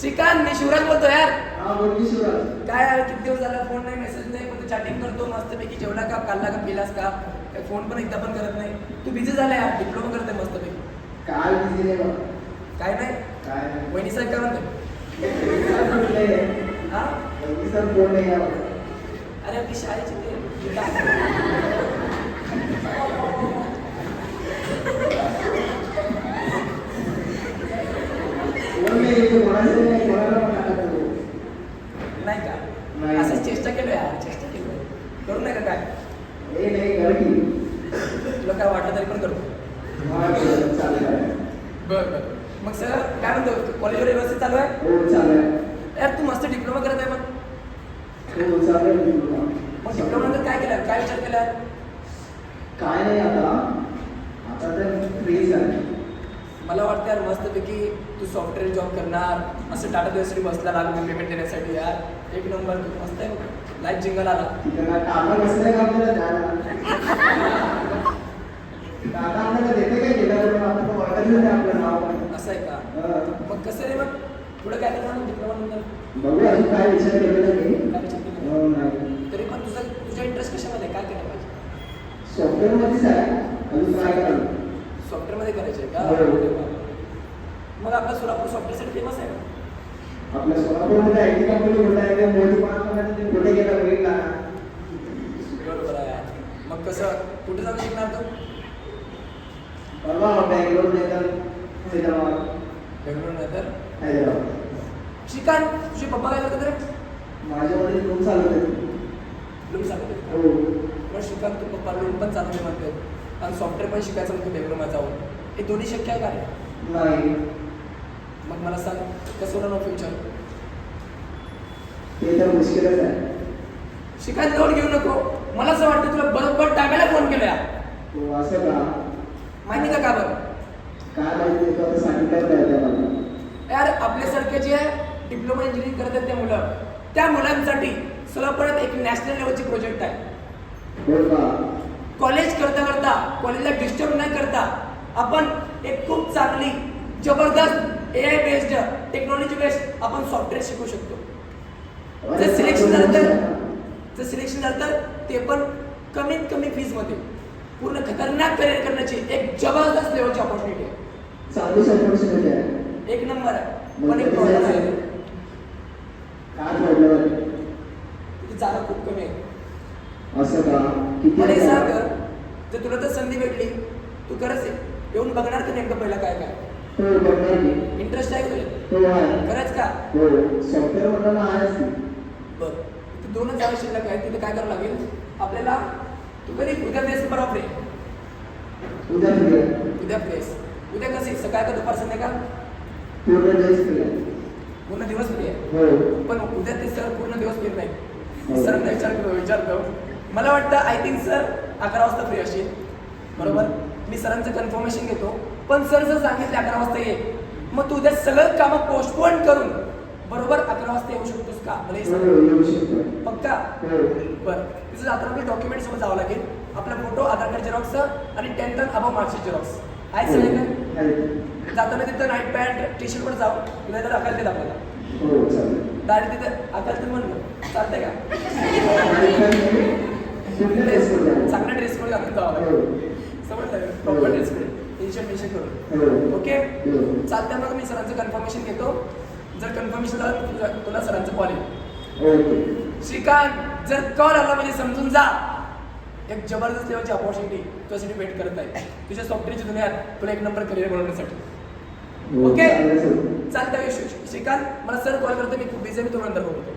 श्रीकांत मी शिवराज बोलतो यार. हा काय यार किती दिवस झाला फोन नाही मेसेज नाही फक्त चॅटिंग करतो मस्तपैकी जेवला का खाल्ला का पिलास का? काय फोन पण एकदा पण करत नाही. तू बिझी झाला यार डिप्लोमा करते मस्तपैकी. काय बिझी नाही. काय नाही? काय वहिनी साहेब काय म्हणते. हा? नाही. अरे आपली शाळेची ते काय? फोन नाही आहे, तो कोणाचा नाही, कोणाला पण नका करू. नाही का. असंच चेष्टा केलं यार चेष्टा केलं करू नये का काय हे. तुला काय वाटलं तरी पण करतो. बरं बरं. मग सर काय म्हणतो? कॉलेजवर व्यवस्थित चालू आहे? हो यार तू मस्त डिप्लोमा करत आहे मग हो चालेल मग डिप्लोमा नंतर काय केलं? काय विचार केला? काय नाही आता. आता तर फ्रीज आहे मला वाटतं यार मस्तपैकी तू सॉफ्टवेअर जॉब करणार. असं टाटा दिवसरी बसला लागून पेमेंट देण्यासाठी यार. एक नंबर तू. मस्त आहे लाईफ आपलं नाव. पण असं आहे का. मग कसं रे मग पुढे काय करणार डिप्लोमा नंतर? बघू काय विचार केला? हो तरी पण तुझं तुझा इंटरेस्ट कशामध्ये? आहे? काय केलं पाहिजे? सॉफ्टवेअर मध्येच आहे. अजून काय करायला सॉफ्टवेअरमध्ये करायचं का. मग आपला सोलापूर सॉफ्टवेअरसाठी फेमस आहे का? आपल्या सोलापूरमध्ये आय टी कंपनी कुठे आहे पार्कमध्ये ते कुठे गेला वेगळा बरोबर आहे. मग कसं कुठे जाऊन शिकणार तू? परवा बँगलोर नाही तर हैदराबाद. बेंगळूर नाही तर? हैदराबाद. शिकान तुझे पप्पा काय करतात रे? माझ्यामध्ये खूप चालू आहे लूम सांगते हो. पण शिकान तू पप्पा लूम पण चालवते म्हणते आणि सॉफ्टवेअर पण शिकायचं म्हणते बेंगळूरला जाऊन. हे दोन्ही शक्य आहे का नाही. मग मला सांग कसं होणार फ्युचर ते तर मुश्किलच आहे. शिकायला लोड घेऊ नको. मला असं वाटतं तुला बरोबर टाकायला फोन केला हो असं का? माहिती का का बरं? काय माहिती तो आता सांगितलं नाही मला. यार आपल्यासारखे जे डिप्लोमा इंजिनिअरिंग करत आहेत त्या मुलं त्या मुलांसाठी सोलापुरात एक नॅशनल लेवलची प्रोजेक्ट आहे. हो कॉलेज करता करता कॉलेजला डिस्टर्ब न करता आपण एक खूप चांगली जबरदस्त A I based technology based आपण सॉफ्टवेअर शिकू शकतो. जर सिलेक्शन झालं तर जर सिलेक्शन झालं तर ते पण कमीत कमी फीजमध्ये पूर्ण खतरनाक करिअर करण्याची एक जबरदस्त लेवलची ऑपॉर्च्युनिटी आहे. एक नंबर आहे. पण एक प्रॉब्लेम आहे काय प्रॉब्लेम आहे तिथे जागा खूप कमी आहे असं का? किती मला आहे? सांग जर तुला तर संधी भेटली तू खरंच आहे. येऊन बघणार का नेमकं पहिलं काय काय? हो बघणार की. इंटरेस्ट आहे का तुझ्यात हो आहे. करायचं का? हो सॉफ्टवेअर म्हणलं आहेच की. बरं. तिथे दोनच जागा शिल्लक आहेत तिथे काय करावं लागेल? आपल्याला तू कधी उद्या प्लेस परवा फ्री उद्या फ्री आहे उद्या प्लेस उद्या कसे सकाळ का दुपार संध्याकाळ? पूर्ण डेज फ्री आहे पूर्ण दिवस फ्री आहे हो. पण उद्या ते सर पूर्ण दिवस फ्री नाही. हो. सरांना विचार करू विचारतो मला वाटतं आय थिंक सर अकरा वाजता फ्री असतील बरोबर? मी सरांचं कन्फर्मेशन घेतो. पण सर जर सांगितले अकरा वाजता ये मग तू उद्या सगळं कामं पोस्टपोन करून बरोबर अकरा वाजता येऊ शकतोस का? मला पक्का? बरं. तिथं जाताना आपले डॉक्युमेंट सोबत जावं लागेल. आपला फोटो आधार कार्ड झेरॉक्स आणि टेन्थ आणि अबाव मार्कशीट झेरॉक्स आहे आहे. जाताना तिथं नाईट पॅन्ट टी शर्ट पण जाऊ. तुला तर अकाल देत आपल्याला चालेल. डायरेक्ट तिथं अकाल तर म्हणलं. चालतंय का? चांगला ड्रेस कोड घालून जावं हो. समजलं? प्रॉपर ड्रेस कोड टेन्शन करून. हो. ओके हो. चालतंय मग मी सरांचं कन्फर्मेशन घेतो. जर कन्फर्मेशन झालं तुला- सरांचं कॉल येईल. श्रीकांत जर कॉल आला म्हणजे समजून जा. एक जबरदस्त लेवलची अपॉर्च्युनिटी तुझ्यासाठी वेट करत आहे तुझ्या सॉफ्टवेअरची दुनियात तुला एक नंबर करिअर बनवण्यासाठी. हो, ओके सर. चालतंय श्रीकांत मला सर कॉल करतो मी खूप बिझी मी तो नंतर बोलतो